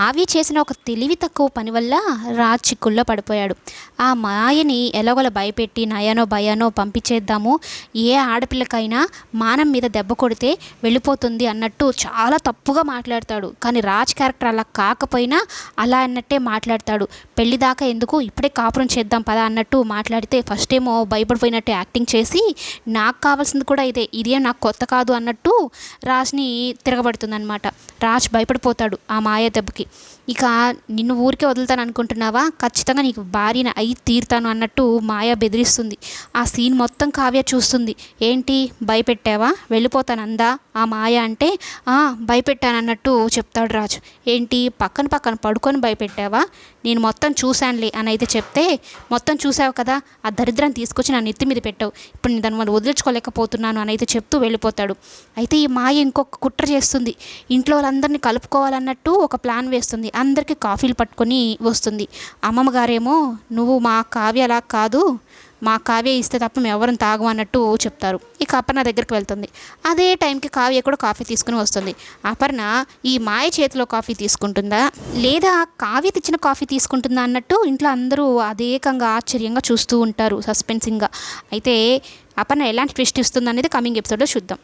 కావ్య చేసిన ఒక తెలివి తక్కువ పని వల్ల రాజ్ చిక్కుల్లో పడిపోయాడు. ఆ మాయని ఎలాగోలా భయపెట్టి నయానో భయానో పంపించేద్దాము. ఏ ఆడపిల్లకైనా మానం మీద దెబ్బ కొడితే వెళ్ళిపోతుంది అన్నట్టు చాలా తప్పుగా మాట్లాడతాడు. కానీ రాజ్ క్యారెక్టర్ అలా కాకపోయినా అలా అన్నట్టే మాట్లాడతాడు. పెళ్ళి దాకా ఎందుకు? ఇప్పుడే కాపురం చేద్దాం పదా అన్నట్టు మాట్లాడితే ఫస్ట్ ఏమో భయపడిపోయినట్టు యాక్టింగ్ చేసి నాకు కావాల్సింది కూడా ఇదే. ఇదే నాకు కొత్త కాదు అన్నట్టు రాజ్ని తిరగబడుతుందన్నమాట. రాజ్ భయపడిపోతాడు ఆ మాయ దెబ్బకి. ఇక నిన్ను ఊరికే వదులుతాను అనుకుంటున్నావా? ఖచ్చితంగా నీకు భార్యను అయి తీరుతాను అన్నట్టు మాయ బెదిరిస్తుంది. ఆ సీన్ మొత్తం కావ్య చూస్తుంది. ఏంటి? భయపెట్టావా? వెళ్ళిపోతాను అందా? ఆ మాయ అంటే భయపెట్టాను అన్నట్టు చెప్తాడు రాజు. ఏంటి? పక్కన పక్కన పడుకొని భయపెట్టావా? నేను మొత్తం చూశానులే అని అయితే చెప్తే మొత్తం చూసావు కదా ఆ దరిద్రాన్ని తీసుకొచ్చి నా నెత్తి మీద పెట్టావు. ఇప్పుడు నేను దాని వల్ల వదిలించుకోలేకపోతున్నాను అని అయితే చెప్తూ వెళ్ళిపోతాడు. అయితే ఈ మాయ ఇంకొక కుట్ర చేస్తుంది. ఇంట్లో వాళ్ళందరినీ కలుపుకోవాలన్నట్టు ఒక ప్లాన్ వేస్తుంది. అందరికీ కాఫీలు పట్టుకొని వస్తుంది. అమ్మమ్మ గారేమో నువ్వు మా కావ్య అలా కాదు మా కావ్య ఇస్తే తప్ప మేము ఎవరిని తాగు అన్నట్టు చెప్తారు. ఇక అపర్ణ దగ్గరికి వెళ్తుంది. అదే టైంకి కావ్య కూడా కాఫీ తీసుకుని వస్తుంది. అపర్ణ ఈ మాయ చేతిలో కాఫీ తీసుకుంటుందా? లేదా కావ్య తెచ్చిన కాఫీ తీసుకుంటుందా? అన్నట్టు ఇంట్లో అందరూ అదేకంగా ఆశ్చర్యంగా చూస్తూ ఉంటారు సస్పెన్సింగ్గా. అయితే అపర్ణ ఎలాంటి ట్విస్ట్ ఇస్తుంది అనేది కమింగ్ ఎపిసోడ్లో చూద్దాం.